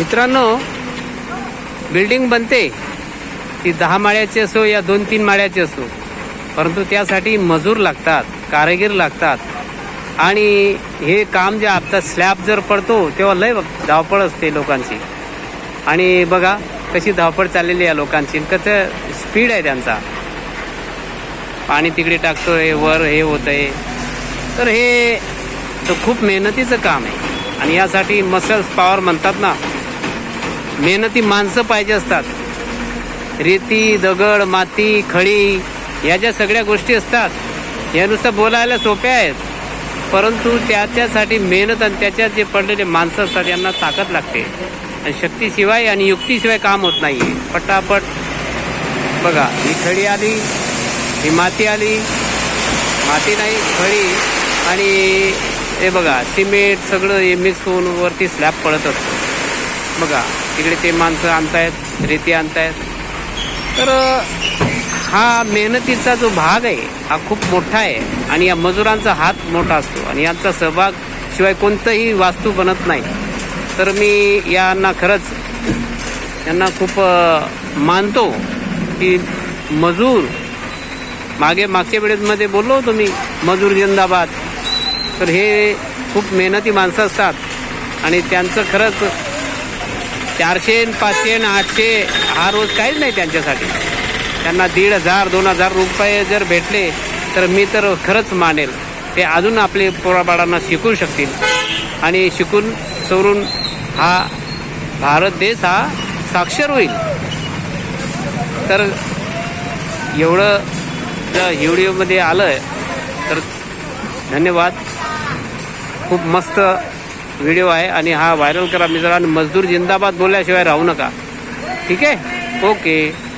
मित्रांनो बिल्डिंग बनते. ती दहा माळ्याची असो या दोन तीन माळ्याची असो. परंतु त्यासाठी मजूर लागतात कारागीर लागतात. आणि हे काम जे आता स्लॅब जर पडतो तेव्हा लय धावपळ असते लोकांची. आणि बघा कशी धावपळ चाललेली आहे लोकांची. कसं स्पीड आहे त्यांचा. पाणी तिकडे टाकतोय वर हे होतंय. तर हे तर खूप मेहनतीचं काम आहे. आणि यासाठी मसल्स पॉवर म्हणतात ना मेहनती माणसं पाहिजे असतात. रेती दगड माती खळी या ज्या सगळ्या गोष्टी असतात या नुसतं बोलायला सोप्या आहेत. परंतु त्याच्यासाठी मेहनत आणि त्याच्यात जे पडलेले माणसं असतात यांना ताकद लागते. आणि शक्तीशिवाय आणि युक्तीशिवाय काम होत नाही पटापट बघा ही खडी आली ही माती आली. माती नाही खडी. आणि हे बघा सिमेंट सगळं हे मिक्स होऊन वरती स्लॅब पडत असतो. बघा तिकडे ते माणसं आणतायत रेती आणतायत. तर हा मेहनतीचा जो भाग आहे हा खूप मोठा आहे. आणि या मजुरांचा हात मोठा असतो. आणि यांचा सहभाग शिवाय कोणतंही वास्तू बनत नाही. तर मी यांना खरंच यांना खूप मानतो की मजूर मागे मागच्या वेळेमध्ये बोललो होतो मी मजूर जिंदाबाद. तर हे खूप मेहनती माणसं असतात. आणि त्यांचं खरंच चारशे पाचशे न आठशे हा रोज काहीच नाही त्यांच्यासाठी. त्यांना दीड हजार दोन हजार रुपये जर भेटले तर मी तर खरंच मानेल. ते अजून आपले पोराबाळांना शिकू शकतील. आणि शिकून सवरून हा भारत देश हा साक्षर होईल. तर एवढं जर व्हिडिओमध्ये आलं तर धन्यवाद. खूप मस्त व्हिडिओ आहे आणि हा व्हायरल करा. मित्रांनो मजदूर जिंदाबाद बोलल्याशिवाय राहू नका. ठीक आहे? ओके